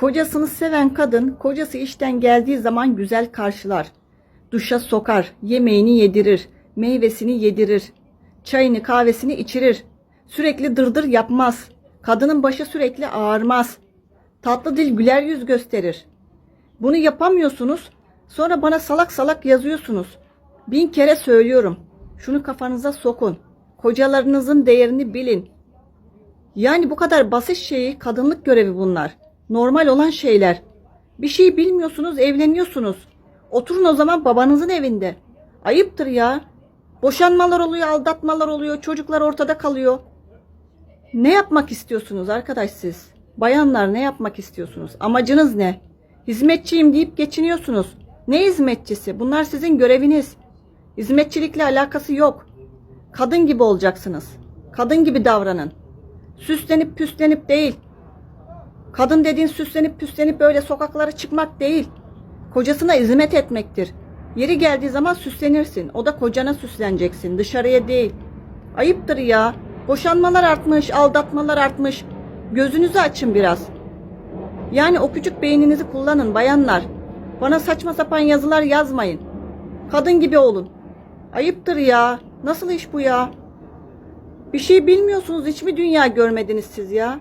Kocasını seven kadın, kocası işten geldiği zaman güzel karşılar. Duşa sokar, yemeğini yedirir, meyvesini yedirir, çayını kahvesini içirir. Sürekli dırdır yapmaz. Kadının başı sürekli ağarmaz. Tatlı dil güler yüz gösterir. Bunu yapamıyorsunuz. Sonra bana salak salak yazıyorsunuz. Bin kere söylüyorum. Şunu kafanıza sokun. Kocalarınızın değerini bilin. Yani bu kadar basit şeyi kadınlık görevi bunlar. Normal olan şeyler. Bir şey bilmiyorsunuz, evleniyorsunuz. Oturun o zaman babanızın evinde. Ayıptır ya. Boşanmalar oluyor, aldatmalar oluyor, çocuklar ortada kalıyor. Ne yapmak istiyorsunuz arkadaş siz? Bayanlar ne yapmak istiyorsunuz? Amacınız ne? Hizmetçiyim deyip geçiniyorsunuz. Ne hizmetçisi? Bunlar sizin göreviniz. Hizmetçilikle alakası yok. Kadın gibi olacaksınız. Kadın gibi davranın. Süslenip püslenip değil. Kadın dediğin süslenip püslenip böyle sokaklara çıkmak değil. Kocasına hizmet etmektir. Yeri geldiği zaman süslenirsin. O da kocana süsleneceksin. Dışarıya değil. Ayıptır ya. Boşanmalar artmış, aldatmalar artmış. Gözünüzü açın biraz. Yani o küçük beyninizi kullanın bayanlar. Bana saçma sapan yazılar yazmayın. Kadın gibi olun. Ayıptır ya. Nasıl iş bu ya? Bir şey bilmiyorsunuz. Hiç mi dünya görmediniz siz ya?